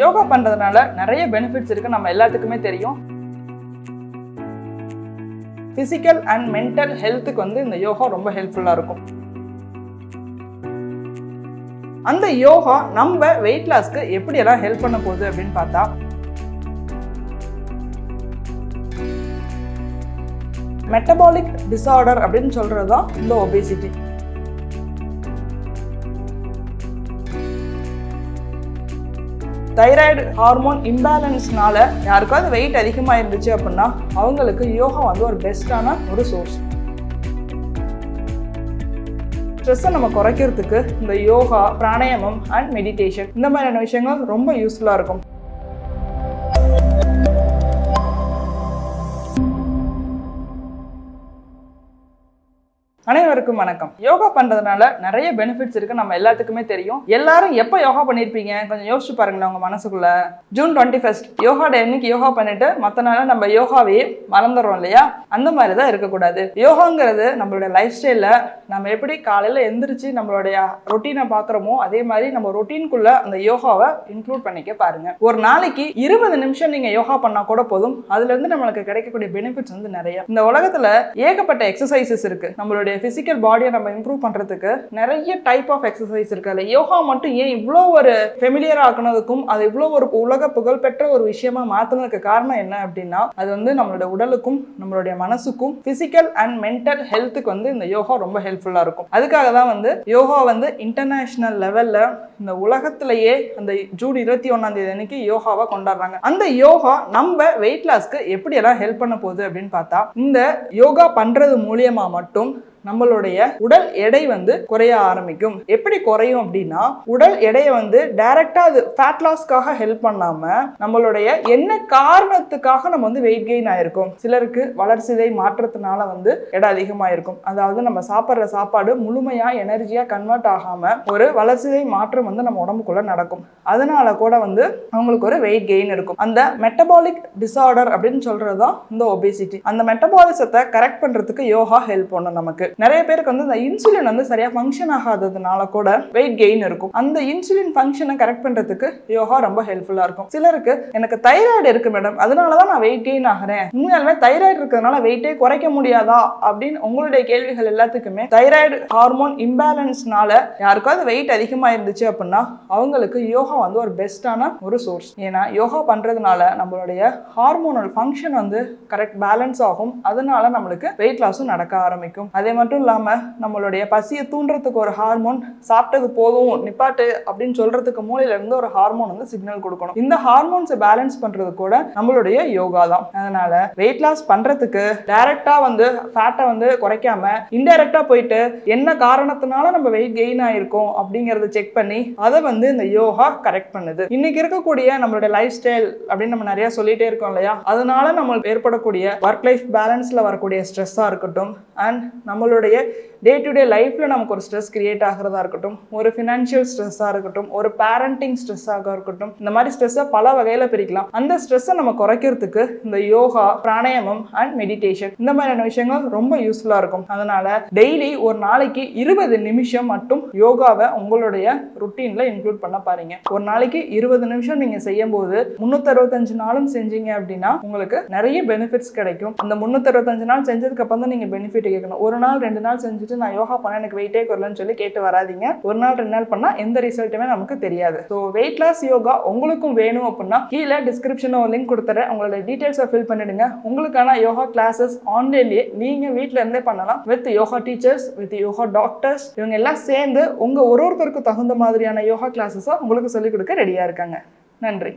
யோகா பண்றதுனால நிறைய பெனிஃபிட்ஸ் இருக்கு. நம்ம எல்லாத்துக்குமே தெரியும். பிசிக்கல் அண்ட் மென்டல் ஹெல்த்துக்கு வந்து இந்த யோகா ரொம்ப ஹெல்ப்ஃபுல்லா இருக்கும். அந்த யோகா நம்ம வெயிட் லாஸ்க்கு எப்படியெல்லாம் ஹெல்ப் பண்ண போகுது அப்படின்னு பார்த்தா மெட்டபாலிக் டிசார்டர் அப்படின்னு சொல்கிறது தான் இந்த ஒபேசிட்டி தைராய்டு ஹார்மோன் இம்பேலன்ஸ்னால யாருக்காவது வெயிட் அதிகமாக இருந்துச்சு அப்படின்னா அவங்களுக்கு யோகா வந்து ஒரு பெஸ்ட்டான ஒரு சோர்ஸ் ஸ்ட்ரெஸ்ஸை நம்ம குறைக்கிறதுக்கு இந்த யோகா பிராணாயாமம் அண்ட் மெடிடேஷன் இந்த மாதிரியான விஷயங்கள் ரொம்ப யூஸ்ஃபுல்லாக இருக்கும். அனைவருக்கும் வணக்கம். யோகா பண்றதுனால நிறைய பெனிஃபிட்ஸ் இருக்கு. நம்ம எல்லாத்துக்குமே தெரியும். எல்லாரும் எப்போ யோகா பண்ணியிருப்பீங்க கொஞ்சம் யோசிச்சு பாருங்களேன் உங்க மனசுக்குள்ள. June twenty first yoga day அன்னைக்கு யோகா பண்ணிட்டு மற்ற நாள் நம்ம யோகாவையே மறந்துடுறோம் இல்லையா? அந்த மாதிரி தான் இருக்கக்கூடாது. யோகாங்கிறது நம்மளுடைய லைஃப் ஸ்டைல நம்ம எப்படி காலையில் எந்திரிச்சு நம்மளுடைய ரொட்டீனை பார்க்குறோமோ அதே மாதிரி நம்ம ரொட்டீனுக்குள்ள அந்த யோகாவை இன்க்ளூட் பண்ணிக்க பாருங்க. ஒரு நாளைக்கு இருபது நிமிஷம் நீங்க யோகா பண்ணா கூட போதும். அதுல இருந்து நம்மளுக்கு கிடைக்கக்கூடிய பெனிஃபிட்ஸ் வந்து நிறைய. இந்த உலகத்துல ஏகப்பட்ட எக்ஸசைசஸ் இருக்கு. நம்மளுடைய பிசிக்கல் பாடியை நம்ம இம்ப்ரூவ் பண்ணுறதுக்கு நிறைய டைப் ஆஃப் எக்ஸசைஸ் இருக்கு. அதில் யோகா மட்டும் ஏன் இவ்வளோ ஒரு ஃபெமிலியர் ஆக்குனதுக்கும் அது இவ்வளோ ஒரு உலக புகழ்பெற்ற ஒரு விஷயமா மாற்றினதுக்கு காரணம் என்ன அப்படின்னா அது வந்து நம்மளோட உடலுக்கும் நம்மளுடைய மனசுக்கும் ஃபிசிக்கல் அண்ட் மென்டல் ஹெல்த்துக்கு வந்து இந்த யோகா ரொம்ப ஹெல்ப்ஃபுல்லாக இருக்கும். அதுக்காக தான் வந்து யோகா வந்து இன்டர்நேஷ்னல் லெவலில் இந்த உலகத்திலேயே அந்த ஜூன் இருபத்தி ஒன்றாந்தேதி அன்னைக்கு யோகாவை கொண்டாடுறாங்க. அந்த யோகா நம்ம வெயிட் லாஸ்க்கு எப்படி எல்லாம் ஹெல்ப் பண்ண போகுது அப்படின்னு பார்த்தா இந்த யோகா பண்ணுறது மூலியமாக மட்டும் நம்மளுடைய உடல் எடை வந்து குறைய ஆரம்பிக்கும். எப்படி குறையும் அப்படின்னா உடல் எடையை வந்து டைரக்டா அது ஃபேட் லாஸ்க்காக ஹெல்ப் பண்ணாம நம்மளுடைய என்ன காரணத்துக்காக நம்ம வந்து வெயிட் கெயின் ஆயிருக்கும். சிலருக்கு வளர்ச்சிதை மாற்றத்தினால வந்து எடை அதிகமாயிருக்கும். அதாவது நம்ம சாப்பிட்ற சாப்பாடு முழுமையா எனர்ஜியா கன்வெர்ட் ஆகாம ஒரு வளர்ச்சிதை மாற்றம் வந்து நம்ம உடம்புக்குள்ள நடக்கும். அதனால கூட வந்து அவங்களுக்கு ஒரு வெயிட் கெயின் இருக்கும். அந்த மெட்டபாலிக் டிசார்டர் அப்படின்னு சொல்றதுதான் இந்த ஒபேசிட்டி அந்த மெட்டபாலிசத்தை கரெக்ட் பண்றதுக்கு யோகா ஹெல்ப் பண்ணும் நமக்கு. நிறைய பேருக்கு வந்து அந்த இன்சுலின் வந்து சரியா ஃபங்க்ஷன் ஆகாததுனால கூட வெயிட் கெயின் இருக்கும். அந்த இன்சுலின் ஃபங்க்ஷனை கரெக்ட் பண்றதுக்கு யோகா ரொம்ப ஹெல்ப்ஃபுல்லா இருக்கும். சிலருக்கு எனக்கு தைராய்டு இருக்கு மேடம் அதனால தான் நான் வெயிட் கெயின் ஆகிறேன். உண்மையாலுமே தைராய்டு இருக்கிறதுனால வெயிட்டே குறைக்க முடியாதா? அப்படின்னு உங்களுடைய கேள்விகள் எல்லாத்துக்குமே தைராய்டு ஹார்மோன் இம்பேலன்ஸ்னால யாருக்காவது வெயிட் அதிகமா இருந்துச்சு அப்படின்னா அவங்களுக்கு யோகா வந்து ஒரு பெஸ்ட்டான ஒரு சோர்ஸ் ஏன்னா யோகா பண்றதுனால நம்மளுடைய ஹார்மோனல் ஃபங்க்ஷன் வந்து கரெக்ட் பேலன்ஸ் ஆகும். அதனால நம்மளுக்கு வெயிட் லாஸும் நடக்க ஆரம்பிக்கும். அதே மாதிரி மட்டும் இல்லாமல் நம்மளுடைய பசியை தூண்டுறதுக்கு ஒரு ஹார்மோன் சாப்பிட்டது போதும் நிப்பாட்டு அப்படின்னு சொல்றதுக்கு மூளையில இருந்து ஒரு ஹார்மோன் வந்து சிக்னல் கொடுக்கணும். இந்த ஹார்மோன்ஸை பேலன்ஸ் பண்றது கூட நம்மளுடைய யோகா தான். அதனால வெயிட் லாஸ் பண்றதுக்கு டைரக்டா வந்து ஃபேட்டை வந்து குறைக்காம இன்டைரக்டா போயிட்டு என்ன காரணத்தினால நம்ம வெயிட் கெயின் ஆகிருக்கோம் அப்படிங்கறத செக் பண்ணி அதை வந்து இந்த யோகா கரெக்ட் பண்ணுது. இன்னைக்கு இருக்கக்கூடிய நம்மளுடைய லைஃப் ஸ்டைல் அப்படின்னு நம்ம நிறைய சொல்லிட்டே இருக்கோம் இல்லையா? அதனால நம்மளுக்கு ஏற்படக்கூடிய ஒர்க் லைஃப் பேலன்ஸ்ல வரக்கூடிய ஸ்ட்ரெஸ்ஸா இருக்கட்டும். அண்ட் உங்களுடைய டே டு டே லைஃப்பில் நமக்கு ஒரு ஸ்ட்ரெஸ் கிரியேட் ஆகிறதா இருக்கட்டும் ஒரு ஃபினான்ஷியல் ஸ்ட்ரெஸ்ஸாக இருக்கட்டும் ஒரு பேரண்டிங் ஸ்ட்ரெஸ்ஸாக இருக்கட்டும் இந்த மாதிரி ஸ்ட்ரெஸ்ஸை பல வகையில் பிரிக்கலாம். அந்த ஸ்ட்ரெஸ்ஸை நம்ம குறைக்கிறதுக்கு இந்த யோகா பிராணாயாமம் அண்ட் மெடிடேஷன் இந்த மாதிரியான விஷயங்கள் ரொம்ப யூஸ்ஃபுல்லாக இருக்கும். அதனால் டெய்லி ஒரு நாளைக்கு இருபது நிமிஷம் மட்டும் யோகாவை உங்களுடைய ருட்டீனில் இன்க்ளூட் பண்ண பாருங்க. ஒரு நாளைக்கு இருபது நிமிஷம் நீங்கள் செய்யும் போது முந்நூற்றறுபத்தஞ்சு நாளும் செஞ்சீங்க அப்படின்னா உங்களுக்கு நிறைய பெனிஃபிட்ஸ் கிடைக்கும். அந்த முந்நூற்றறுபத்தஞ்சு நாள் செஞ்சதுக்கு அப்புறம் தான் நீங்கள் பெனிஃபிட் கேட்கணும். ஒரு நாள் ரெண்டு நாள் செஞ்சுட்டு நான் யோகா பண்ண எனக்கு வெயிட்டே குறலன்னு சொல்லி கேட்டு வராதீங்க. ஒரு நாள் ரெண்டு நாள் பண்ணால் எந்த ரிசல்ட்டுமே நமக்கு தெரியாது. ஸோ வெயிட் லாஸ் யோகா உங்களுக்கும் வேணும் அப்படின்னா கீழே டிஸ்கிரிப்ஷனில் ஒரு லிங்க் கொடுத்துறேன். உங்களோட டீட்டெயில்ஸை ஃபில் பண்ணிடுங்க. உங்களுக்கான யோகா கிளாஸஸ் ஆன்லைன்லேயே நீங்கள் வீட்டில் இருந்தே பண்ணலாம். With yoga teachers with yoga doctors இவங்க எல்லாம் சேர்ந்து உங்கள் ஒரு ஒருத்தருக்கு தகுந்த மாதிரியான யோகா கிளாஸஸை உங்களுக்கு சொல்லிக் கொடுக்க ரெடியாக இருக்காங்க. நன்றி.